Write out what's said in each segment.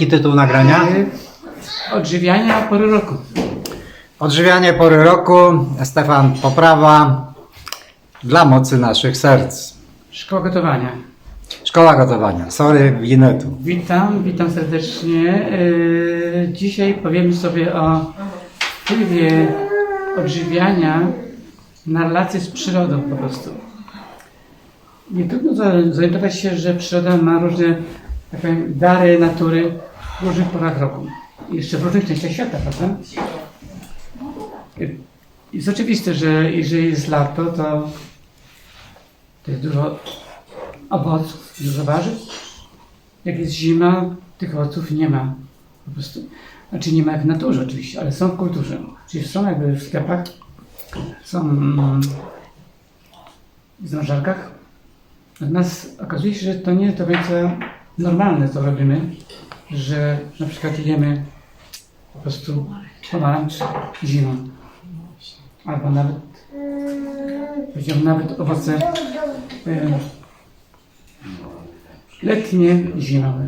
Jaki tytuł nagrania? Odżywiania pory roku. Odżywianie pory roku. Stefan Poprawa dla mocy naszych serc. Szkoła gotowania. Szkoła gotowania. Sorry, Ginetu. Witam, witam serdecznie. Yy, Dzisiaj powiemy sobie o wpływie odżywiania na relacje z przyrodą po prostu. Nie trudno zorientować się, że przyroda ma różne tak powiem, dary natury w różnych porach roku. Jeszcze w różnych częściach świata, prawda? Jest oczywiste, że jeżeli jest lato, to, to jest dużo owoców, dużo warzyw. Jak jest zima, tych owoców nie ma. Po prostu. Znaczy nie ma jak w naturze oczywiście, ale są w kulturze. Czyli są jakby w sklepach, są mm, w zamrażarkach. Natomiast okazuje się, że to nie do końca normalne, co robimy, że na przykład jemy po prostu pomarańcz zimą. Albo nawet, nawet owoce e, letnie zimowe.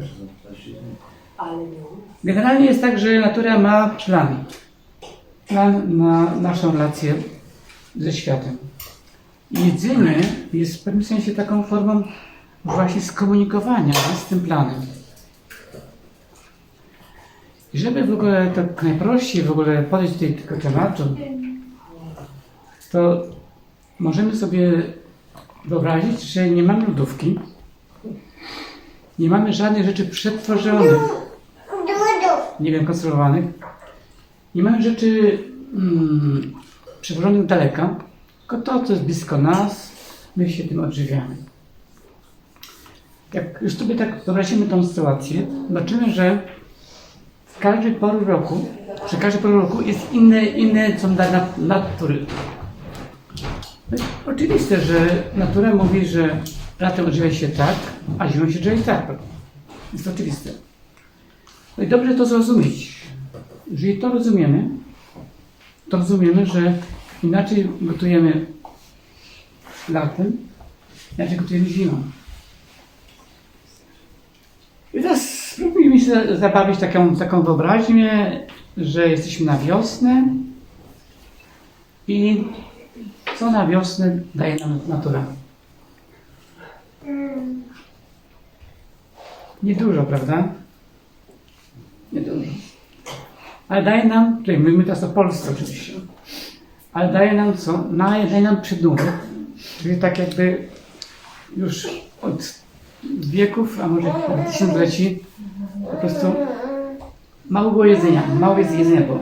Generalnie jest tak, że natura ma plan. Plan na naszą relację ze światem. Jedzenie jest w pewnym sensie taką formą właśnie skomunikowania z tym planem. I żeby w ogóle tak najprościej w ogóle podejść do tego tematu, to możemy sobie wyobrazić, że nie mamy lodówki, nie mamy żadnych rzeczy przetworzonych, nie wiem, konserwowanych. Nie mamy rzeczy mm, przewożonych daleka, tylko to, co jest blisko nas, my się tym odżywiamy. Jak już sobie tak wyobrazimy tą sytuację, zobaczymy, że w każdej pory roku, przy każdej pory roku jest inne, inne dane nat- natury. No Oczywiste, że natura mówi, że latem odżywia się tak, a zimą się odżywia tak. Jest oczywiste. No i dobrze to zrozumieć. Jeżeli to rozumiemy, to rozumiemy, że inaczej gotujemy latem, inaczej gotujemy zimą. I teraz spróbujmy się za- zabawić taką, taką wyobraźnię, że jesteśmy na wiosnę i co na wiosnę daje nam natura. Niedużo, prawda? Niedużo. Ale daje nam, tutaj mówimy teraz o Polsce oczywiście, ale daje nam co? Daje, nam przedłużek, czyli tak jakby już od wieków, a może tysiącleci po prostu mało było jedzenia, mało jest jedzenia było.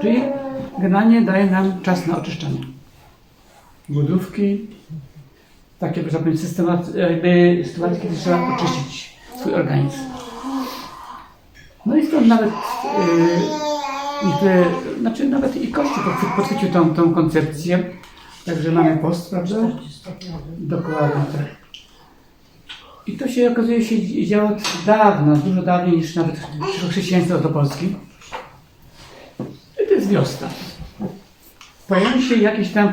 Czyli generalnie daje nam czas na oczyszczanie. Głodówki, takie, tak powiem, systemat, jakby sytuacje, kiedy trzeba oczyścić swój organizm. No i stąd nawet yy, znaczy nawet i Kościół podchwy- podchwycił tą, tą koncepcję. Także mamy post, prawda? Dokładnie tak. I to się okazuje się działo od dawna, dużo dawniej niż nawet chrześcijaństwo do Polski. I to jest wiosna. Pojawią się jakieś tam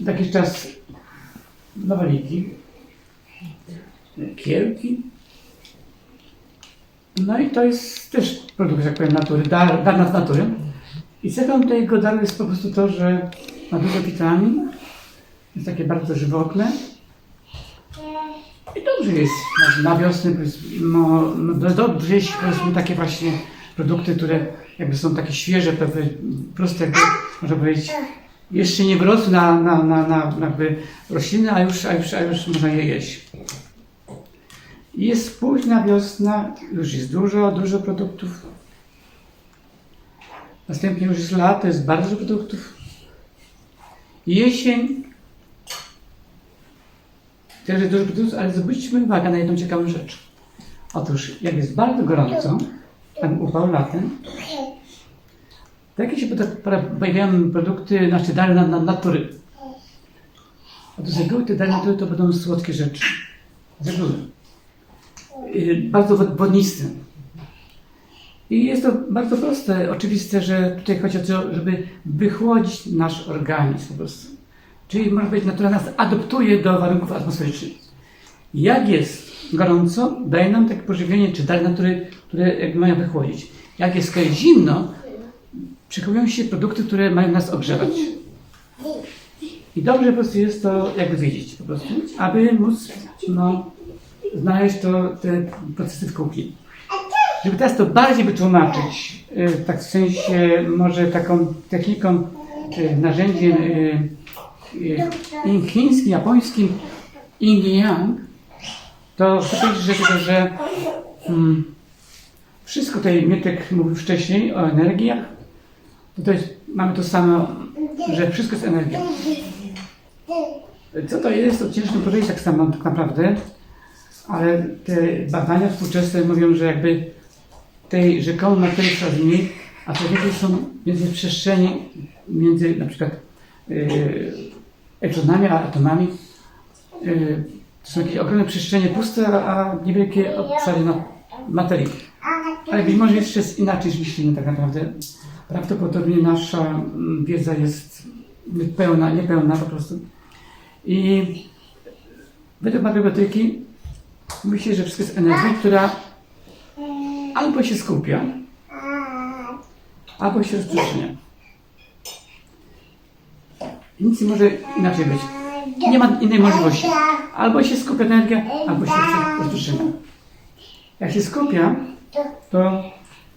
jakiś czas nowaliki, kielki, no i to jest też produkt, tak powiem, natury, dar, dar z natury. I cechą tego daru jest po prostu to, że ma dużo witamin, jest takie bardzo żywotne. I dobrze jest na, wiosnę, no, no, do- dobrze jeść powiedzmy takie właśnie produkty, które jakby są takie świeże, pewne, proste, jakby, można powiedzieć, jeszcze nie wyrosły na, na, na, na jakby rośliny, a już, a, już, a już można je jeść. Jest późna wiosna, już jest dużo, dużo produktów. Następnie już jest lato, jest bardzo dużo produktów. Jesień, jest dużo produktów, ale zwróćmy uwagę na jedną ciekawą rzecz. Otóż, jak jest bardzo gorąco, tam upał latem, to jakie się pojawiają produkty, znaczy dary na, na, natury. Otóż z reguły te dary natury to będą słodkie rzeczy. Z. Y, bardzo wod- wodniste. I jest to bardzo proste, oczywiste, że tutaj chodzi o to, żeby wychłodzić nasz organizm po prostu. Czyli można powiedzieć, natura nas adoptuje do warunków atmosferycznych. Jak jest gorąco, daje nam takie pożywienie, czy daje nam, które, jakby mają wychłodzić. Jak jest zimno, przychowują się produkty, które mają nas ogrzewać. I dobrze po prostu jest to jakby wiedzieć po prostu, aby móc no, znaleźć to, te procesy w kuchni. Żeby teraz to bardziej wytłumaczyć, y, tak w sensie może taką techniką, y, narzędziem y, chińskim, japońskim, Yin i Yang, to chcę powiedzieć, że, tego, że mm, wszystko tutaj Mietek mówił wcześniej o energiach, to, jest, mamy to samo, że wszystko jest energia. Co to jest, to ciężko powiedzieć tak samo tak naprawdę, ale te badania współczesne mówią, że jakby tej rzekomej materii coraz mniej, a co są między przestrzeni, między na przykład yy, elektronami a atomami, yy, to są jakieś ogromne przestrzenie puste, a niewielkie obszary no, materii. Ale być może jeszcze jest inaczej niż myślimy tak naprawdę. Prawdopodobnie nasza mm, wiedza jest pełna, niepełna po prostu. I według matematyki się, że wszystko jest energia, która albo się skupia, albo się rozprzestrzenia. Nic nie może inaczej być. Nie ma innej możliwości. Albo się skupia energia, albo się rozprzestrzenia. Jak się skupia, to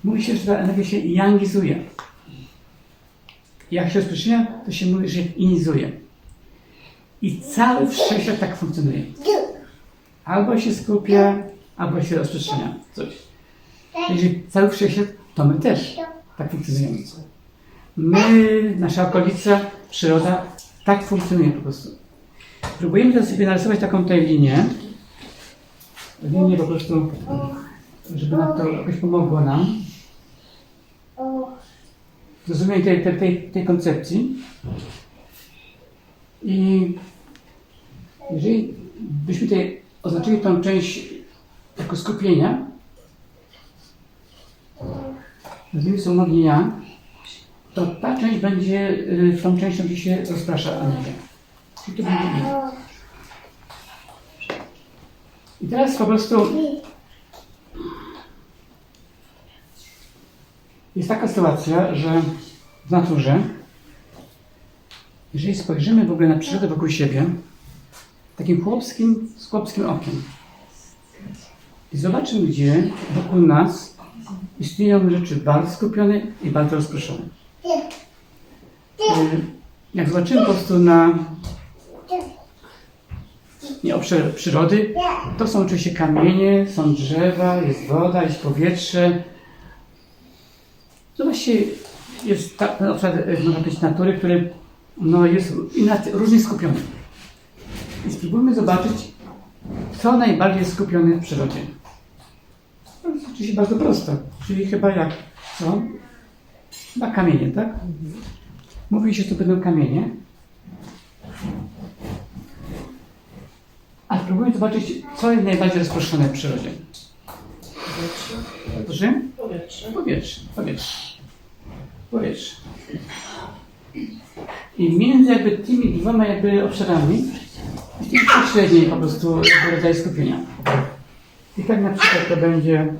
mówi się, że ta energia się yangizuje. Jak się rozprzestrzenia, to się mówi, że inizuje. I cały wszechświat tak funkcjonuje. Albo się skupia, albo się rozprzestrzenia. Coś. Jeżeli cały wszechświat, to my też tak funkcjonujemy. My, nasza okolica, przyroda, tak funkcjonuje po prostu. Próbujemy teraz sobie narysować taką tutaj linię. Linię po prostu, żeby nam to jakoś pomogło nam. w Zrozumieniu tej, tej, tej, tej koncepcji. I jeżeli byśmy tutaj oznaczyli tą część jako skupienia, nazwijmy sobie ja, to ta część będzie y, tą częścią, gdzie się rozprasza energia. Czyli to będzie I. I teraz po prostu jest taka sytuacja, że w naturze, jeżeli spojrzymy w ogóle na przyrodę wokół siebie, takim chłopskim, z chłopskim okiem, i zobaczymy, gdzie wokół nas istnieją rzeczy bardzo skupione i bardzo rozproszone. Y, Jak zobaczymy po prostu na nie, obszar przyrody, to są oczywiście kamienie, są drzewa, jest woda, jest powietrze. To właściwie jest ta, ten obszar, można powiedzieć, natury, który no, jest inaczej, różnie skupiony. I spróbujmy zobaczyć, co najbardziej jest skupione w przyrodzie. To jest oczywiście bardzo prosto, czyli chyba jak, co? Chyba kamienie, tak? Mówi się, że to będą kamienie. A spróbujmy zobaczyć, co jest najbardziej rozproszone w przyrodzie. Proszę? Powietrze. Powietrze, powietrze. Powietrze. I między jakby tymi dwoma jakby obszarami jest średniej po prostu rodzaj skupienia. I tak na przykład to będzie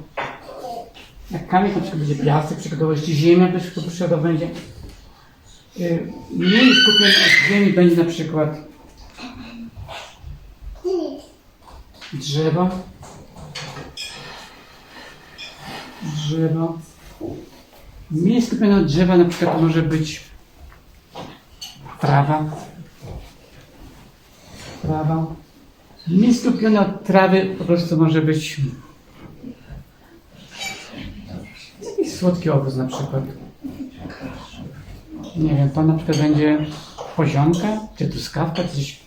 jak kamień, to na przykład będzie piasek, przykładowo jeśli ziemia to przykładowo będzie. Mniej skupień od ziemi będzie na przykład drzewo, drzewo. Mniej skupione od drzewa na przykład może być trawa. Trawa. Mniej skupione od trawy po prostu może być jakiś słodki owoc na przykład. Nie wiem, to na przykład będzie pozionka, czy truskawka, czy coś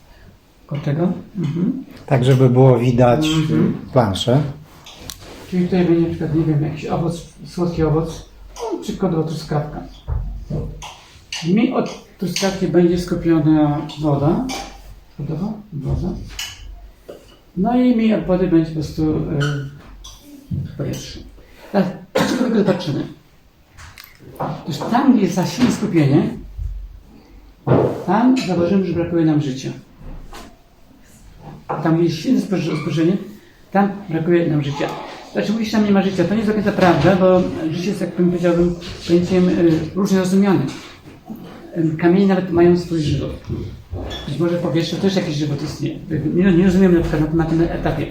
koło tego. Mhm. Tak, żeby było widać Mhm. planszę. Czyli tutaj będzie na przykład, nie wiem, jakiś owoc, słodki owoc, no, przykładowo truskawka. Mniej od truskawki będzie skupiona woda, przykładowo woda. No i mniej od wody będzie po prostu y, powietrze. Teraz, dlaczego tego zobaczymy? Otóż tam, gdzie jest za silne skupienie, tam zauważymy, że brakuje nam życia. Tam, gdzie jest silne spojrzenie, Tam brakuje nam życia. Znaczy mówi się, tam nie ma życia. To nie jest do prawda, bo życie jest, jak bym powiedziałbym, pojęciem y, różnie rozumiane. Y, Kamienie nawet mają swój żywot. Być może w powietrzu też jakiś żywot istnieje. Nie, nie rozumiem na przykład na tym etapie.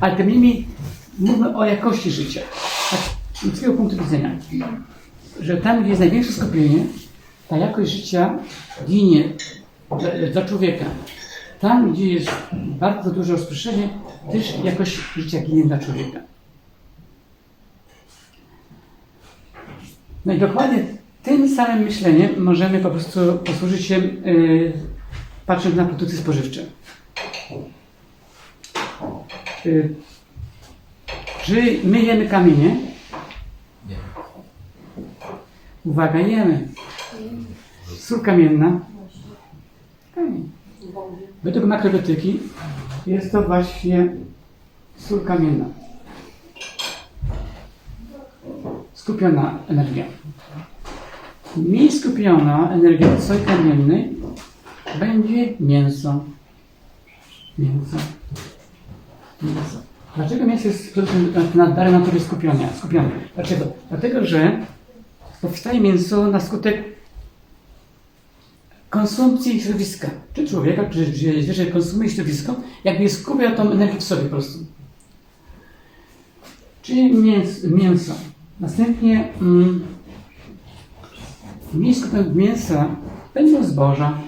Ale tym niemniej mówmy o jakości życia. Tak, z ludzkiego punktu widzenia. Że tam, gdzie jest największe skupienie, ta jakość życia ginie dla, człowieka. Tam, gdzie jest bardzo duże rozproszenie, też jakość życia ginie dla człowieka. No i dokładnie tym samym myśleniem możemy po prostu posłużyć się, yy, patrząc na produkty spożywcze. Yy, czy my jemy kamienie? Uwaga, jemy. Sól kamienna. Kamień. Według makrobiotyki jest to właśnie sól kamienna. Skupiona energia. Mniej skupiona energia od soli kamiennej będzie mięso. Mięso. Mięso. Dlaczego mięso jest na- na natury skupione? skupione? Dlaczego? Dlatego, że powstaje mięso na skutek konsumpcji środowiska. Czy człowieka, czy zwierzę konsumuje środowisko, jakby skupia tą energię w sobie po prostu. Czyli mięso. Następnie mm, mniej skupione mięsa będą zboża.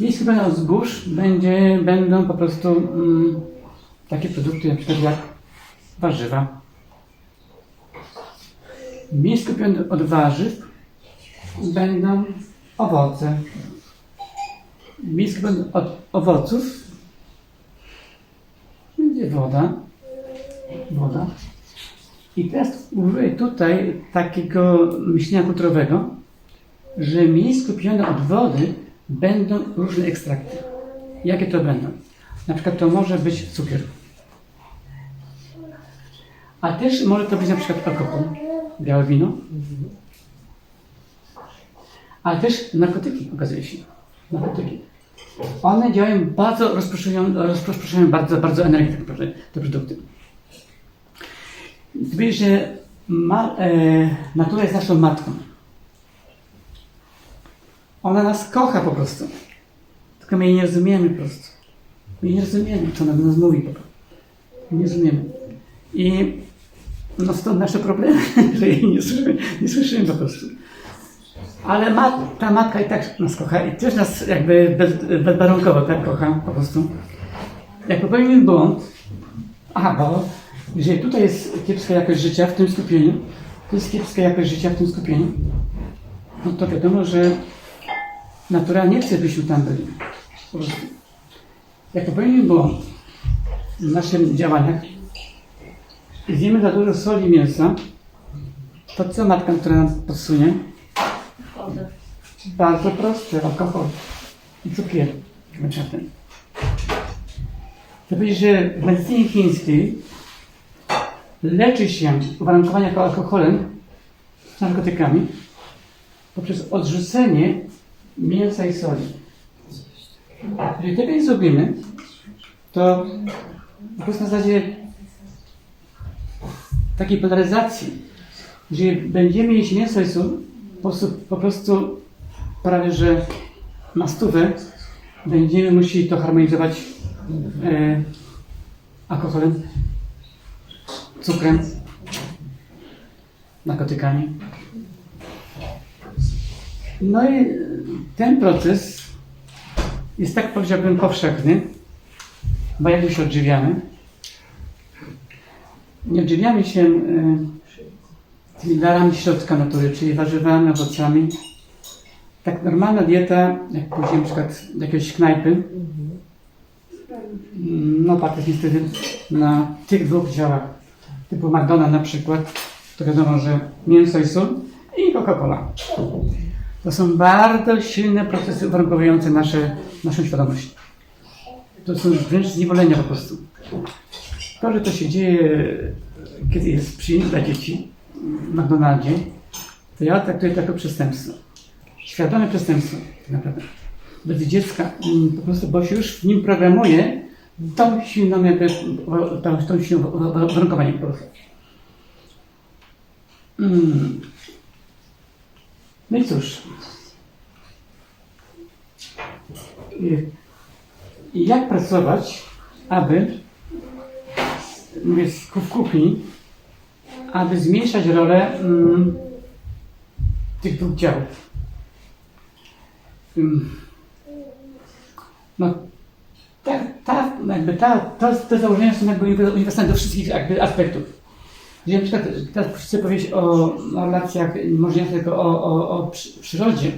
Mniej skupione od zbóż będzie, będą po prostu mm, takie produkty na przykład jak warzywa. Mniej skupione od warzyw będą owoce. Mniej skupione od owoców będzie woda. Woda. I teraz użyję tutaj takiego myślenia kulturowego, że mniej skupione od wody będą różne ekstrakty. Jakie to będą? Na przykład to może być cukier. A też może to być na przykład alkohol, białe wino. Ale też narkotyki okazuje się. Narkotyki. One działają bardzo, rozproszają, bardzo, bardzo energię tak naprawdę, te produkty. Wiesz, że ma, e, natura jest naszą matką. Ona nas kocha po prostu. Tylko my jej nie rozumiemy po prostu. My nie rozumiemy, co ona do nas mówi. Nie rozumiemy. I no stąd nasze problemy, że jej nie słyszymy, nie słyszymy po prostu. Ale ta matka i tak nas kocha i też nas jakby bez, bezwarunkowo tak kocha po prostu. Jak popełnimy błąd, aha, bo jeżeli tutaj jest kiepska jakość życia w tym skupieniu, to jest kiepska jakość życia w tym skupieniu, no to wiadomo, że natura nie chce, byśmy tam byli. Po prostu. Jak popełnimy błąd w naszych działaniach zjemy za dużo soli mięsa, to co matka, która nam podsunie? Bardzo proste, alkohol i cukier. To powiedzieć, że w medycynie chińskiej leczy się uwarunkowania alkoholem z narkotykami poprzez odrzucenie mięsa i soli. Jeżeli tego nie zrobimy, to po prostu na zasadzie takiej polaryzacji, gdzie będziemy jeść mięso i sól, po po prostu prawie że na będziemy musieli to harmonizować e, alkoholem, cukrem, narkotykami. No i ten proces jest tak powiedziałbym powszechny, bo jak my się odżywiamy, nie odżywiamy się e, tymi darami środka natury, czyli warzywami, owocami. Tak normalna dieta, jak pójdziemy na przykład do jakiejś knajpy, mm, no jest niestety na tych dwóch działach, typu McDonald's na przykład, to wiadomo, że mięso i sól i Coca-Cola. To są bardzo silne procesy uwarunkowujące nasze, naszą świadomość. To są wręcz zniewolenia po prostu. To, że to się dzieje, kiedy jest przyjęcie dla dzieci w McDonaldzie, to ja traktuję to jako przestępstwo. Świadome przestępstwo, tak naprawdę. Bez dziecka, mm, po prostu, bo się już w nim programuje, tą silną jakby, tą, tą silną warunkowanie po prostu. Mm. No i cóż. Jak pracować, aby, z- kuchni, aby zmniejszać rolę mm, tych dwóch działów? Ym, No, ta, ta, jakby ta, ta, te założenia są jakby uniwersalne do wszystkich jakby aspektów. Jeżeli na przykład teraz chcę powiedzieć o, o relacjach, może nie tylko o, o, o przy, przyrodzie,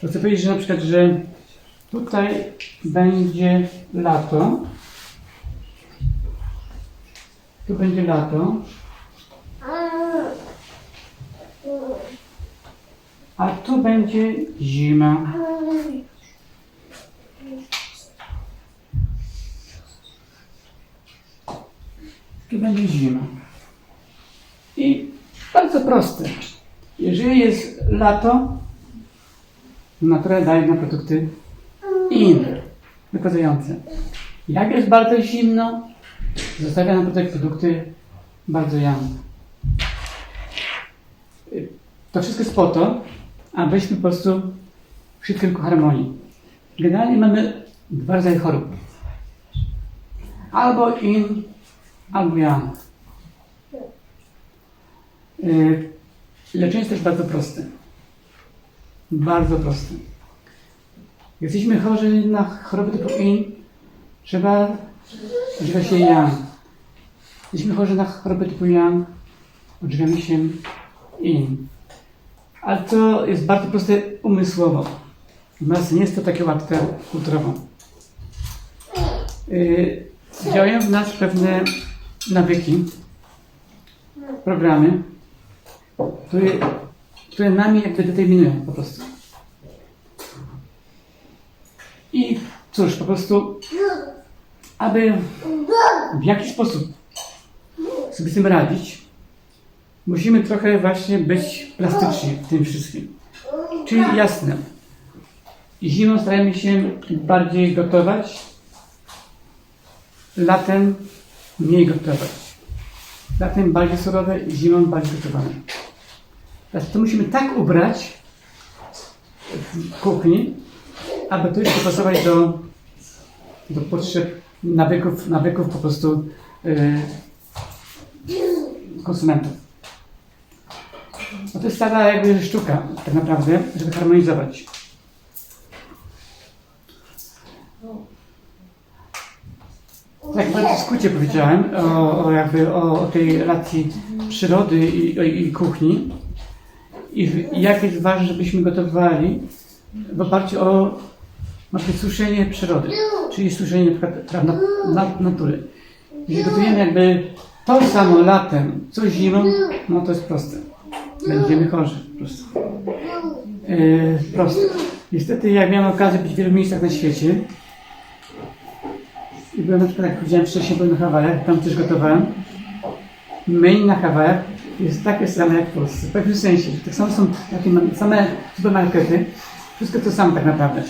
to chcę powiedzieć, że na przykład, że tutaj będzie lato, tu będzie lato, a tu będzie zima. Tu będzie zima. I bardzo proste. Jeżeli jest lato, natura daje na produkty in, wypadzające. Jak jest bardzo zimno, zostawia nam tutaj produkty bardzo jam. To wszystko jest po to, abyśmy po prostu szli w kierunku harmonii. Generalnie mamy dwa rodzaje chorób. Albo in, albo yang. Yy, Leczenie jest też bardzo proste. Bardzo proste. Jesteśmy chorzy na choroby typu in, trzeba odżywiać się. Jesteśmy chorzy na choroby typu yang, odżywiamy się in. Ale to jest bardzo proste umysłowo. Natomiast nie jest to takie łatwe kulturowo. Yy, działają w nas pewne nawyki, programy, które, które nami jakby determinują po prostu. I cóż, po prostu, aby w jakiś sposób sobie z tym radzić, musimy trochę właśnie być plastyczni w tym wszystkim. Czyli jasne, zimą staramy się bardziej gotować, latem mniej gotować. Latem bardziej surowe, zimą bardziej gotowane. Teraz to musimy tak ubrać w kuchni, aby to już dopasować do, do potrzeb, nawyków, nawyków po prostu yy, konsumentów. No to jest cała jakby sztuka tak naprawdę, żeby harmonizować. Tak bardzo w skrócie powiedziałem o, o jakby o, o tej relacji przyrody i, i, i kuchni i, jak jest ważne, żebyśmy gotowali w oparciu o przykład suszenie przyrody, czyli suszenie na przykład natury. Jeżeli gotujemy jakby to samo latem, co zimą, no to jest proste. Będziemy chorzy po prostu. Yy, proste. Niestety jak miałem okazję być w wielu miejscach na świecie i byłem na przykład, jak powiedziałem wcześniej, byłem na Hawajach, tam też gotowałem. Menu na Hawajach jest takie same jak w Polsce. W pewnym sensie, tak samo są takie same supermarkety, wszystko to samo tak naprawdę.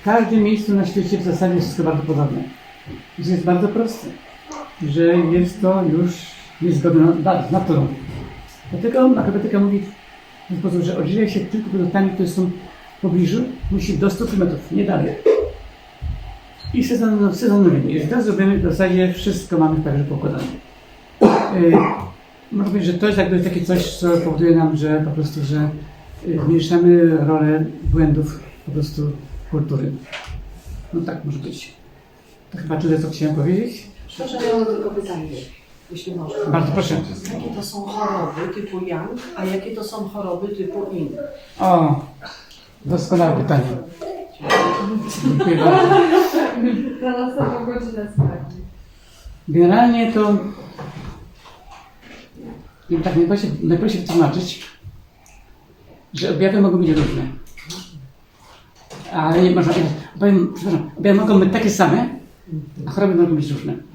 W każdym miejscu na świecie w zasadzie jest wszystko bardzo podobne. Że jest bardzo proste, że jest to już niezgodne z naturą. Dlatego makrobiota mówi w ten sposób, że odżywia się tylko produktami, które są w pobliżu, musi do 100 km, nie dalej. I sezon, sezonowymi. Jeżeli to zrobimy, w zasadzie wszystko mamy także poukładane. Yy, można powiedzieć, że to jest jakby takie coś, co powoduje nam, że po prostu, że yy, zmniejszamy rolę błędów po prostu kultury. No tak może być. To chyba tyle, co chciałem powiedzieć. Proszę, ja mam tylko pytanie, jeśli można. Bardzo proszę. Jakie to są choroby typu yang, a jakie to są choroby typu yin? O, doskonałe pytanie. Dziękuję bardzo. Na następną godzinę sprawdzi. Generalnie to i tak najprościej, najprościej wytłumaczyć, że objawy mogą być różne. Ale nie można, powiem, przepraszam, objawy mogą być takie same, a choroby mogą być różne.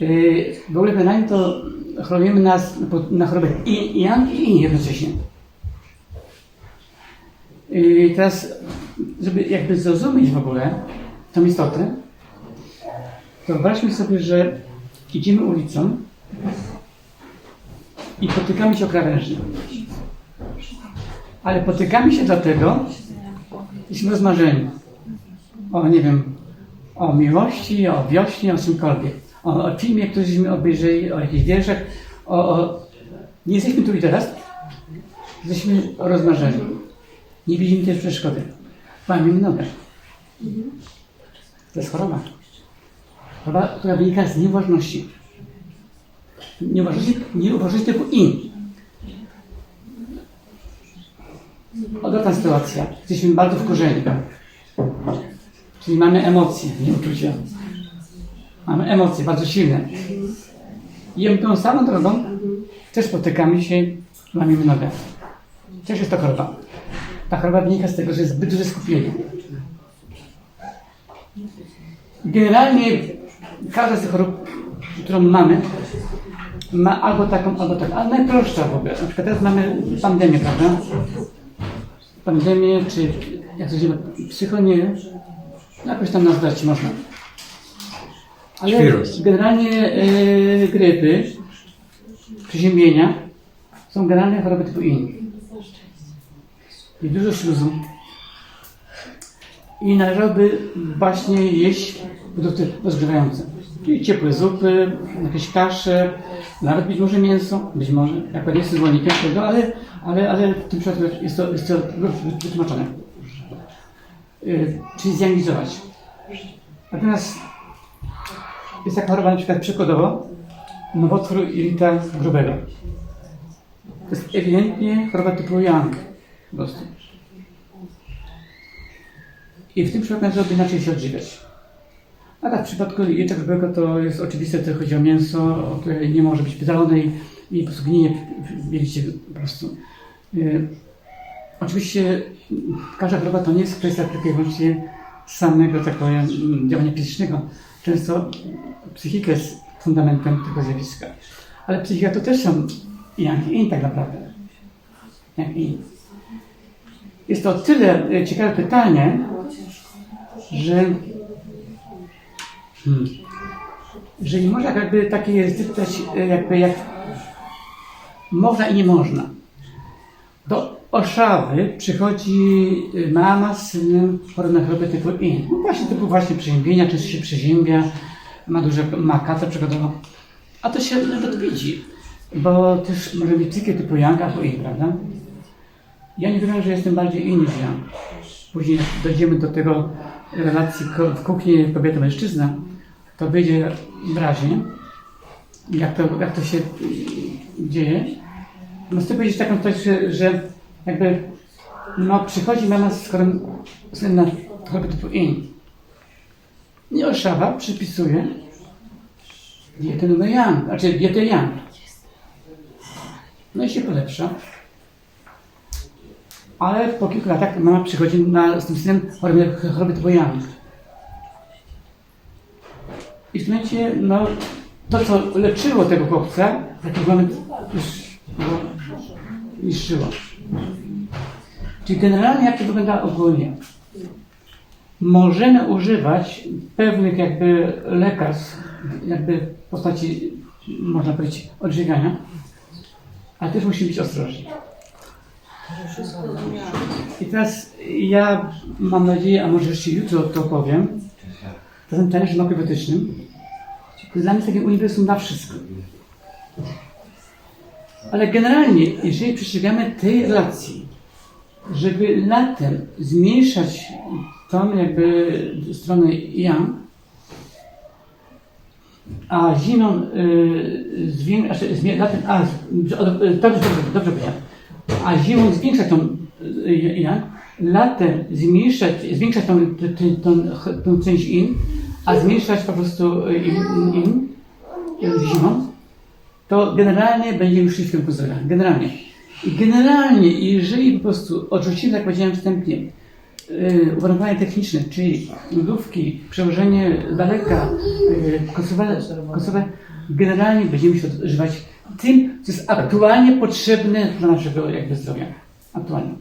Yy, W ogóle generalnie to chorujemy nas na, chorobę i yang i in jednocześnie. Yy, Teraz, żeby jakby zrozumieć w ogóle, tą istotę, to wyobraźmy sobie, że idziemy ulicą i potykamy się o krawężnik. Ale potykamy się dlatego, jesteśmy rozmarzeni. O, nie wiem, o miłości, o wiośnie, o czymkolwiek. O, o filmie, któryśmy obejrzeli, o jakichś wierszach. O, o... Nie jesteśmy tu i teraz. Jesteśmy rozmarzeni. Nie widzimy też przeszkody. Łamiemy nogę. To jest choroba. Choroba, która wynika z nieuważności. Nieuważności, nieuważności typu in. Odwrotna sytuacja. Jesteśmy bardzo wkurzeni. Czyli mamy emocje, nie uczucia. Mamy emocje bardzo silne. Idziemy tą samą drogą, też spotykamy się, łamiemy nogę. Też jest to choroba. Ta choroba wynika z tego, że jest zbyt duże skupienie. Generalnie każda z tych chorób, którą mamy, ma albo taką, albo taką, ale najprostsza w ogóle. Na przykład teraz mamy pandemię, prawda? Pandemię, czy jak to się nazywa, psychonię, jakoś tam nazwać można. Ale Wirus. generalnie e, grypy, przeziębienia są generalnie choroby typu in. I dużo śluzu. I należałoby właśnie jeść produkty rozgrzewające. Czyli ciepłe zupy, jakieś kasze, nawet być może mięso, być może, jak nie jestem zwolennikiem tego, ale, ale, ale w tym przypadku jest to, jest to wytłumaczone. Yy, czyli zjonizować. Natomiast jest taka choroba na przykład przykładowo nowotwór jelita grubego. To jest ewidentnie choroba typu Young. I w tym przypadku należałoby inaczej się odżywiać. A tak w przypadku jelita grubego to jest oczywiste, że chodzi o mięso, które nie może być wydalone i, i po prostu gnije w- w jelicie po prostu. Yy, oczywiście każda choroba to nie jest kwestia tylko i wyłącznie samego tak powiem, działania fizycznego. Często psychika jest fundamentem tego zjawiska. Ale psychika to też są jak i tak naprawdę. Jak i. Jest to o tyle e, ciekawe pytanie, że hmm, że nie można jakby takie jest zapytać e, jakby jak można i nie można. Do Orszawy przychodzi y, mama z synem chorym na chorobę typu in. No właśnie typu właśnie przeziębienia, często się przeziębia, ma duże, ma katę. A to się nawet widzi, bo też może być psychikę typu Young albo in, prawda? Ja nie wiem, że jestem bardziej in niż Young. Później jak dojdziemy do tego relacji w kuchni kobieta-mężczyzna, to wyjdzie wyraźnie, jak to, jak to się y, dzieje. Chcę powiedzieć taką coś, że, że jakby no, przychodzi mama z chorym synem na chorobę typu in. I Orszawa przypisuje dietę numer Young, znaczy dietę Young. No i się polepsza. Ale po kilku latach mama przychodzi na, z tym synem chorym na chorobę typu Young. I w tym momencie, no, to co leczyło tego chłopca, w jakiś moment już go niszczyło. Czyli generalnie jak to wygląda ogólnie? Możemy używać pewnych jakby lekarstw, jakby w postaci, można powiedzieć, odżywiania, ale też musimy być ostrożni. I teraz ja mam nadzieję, a może jeszcze jutro to powiem, to ten talerz makrobiotycznym, to dla mnie jest takie uniwersum na wszystko. Ale generalnie, jeżeli przestrzegamy tej relacji, żeby latem zmniejszać tą jakby stronę yang, a zimą y, zwiększać, znaczy, a, y, zimą zwiększać tą y, yang, latem zmniejszać, zwiększać tą, tą, tą, tą część in, a zmniejszać po prostu y, in, in, in zimą, to generalnie będziemy szli w kierunku zdrowia. Generalnie. I generalnie, jeżeli po prostu odrzucimy, jak powiedziałem wstępnie, yy, uwarunkowania techniczne, czyli lodówki, przełożenie z daleka, yy, końcowe, końcowe, generalnie będziemy się odżywać tym, co jest aktualnie potrzebne dla naszego jakby zdrowia. Aktualnie.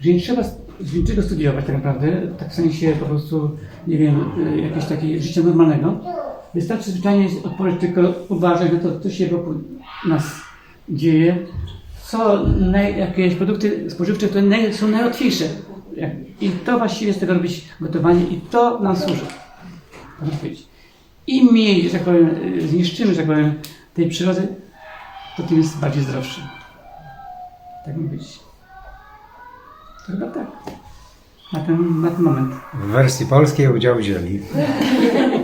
Że nie trzeba niczego studiować tak naprawdę, tak w sensie po prostu, nie wiem, y, jakiegoś takiego życia normalnego. Wystarczy zwyczajnie odpowiedzieć tylko uważać na to, co się wokół nas dzieje, co naj, jakieś produkty spożywcze, które naj, są najłatwiejsze. I to właściwie z tego robić gotowanie i to nam służy. Powiedzieć. Im mniej, że tak powiem, y, zniszczymy, że tak powiem, tej przyrody, to tym jest bardziej zdrowszy. Tak być. To chyba tak. Na ten, na ten moment. W wersji polskiej udział wzięli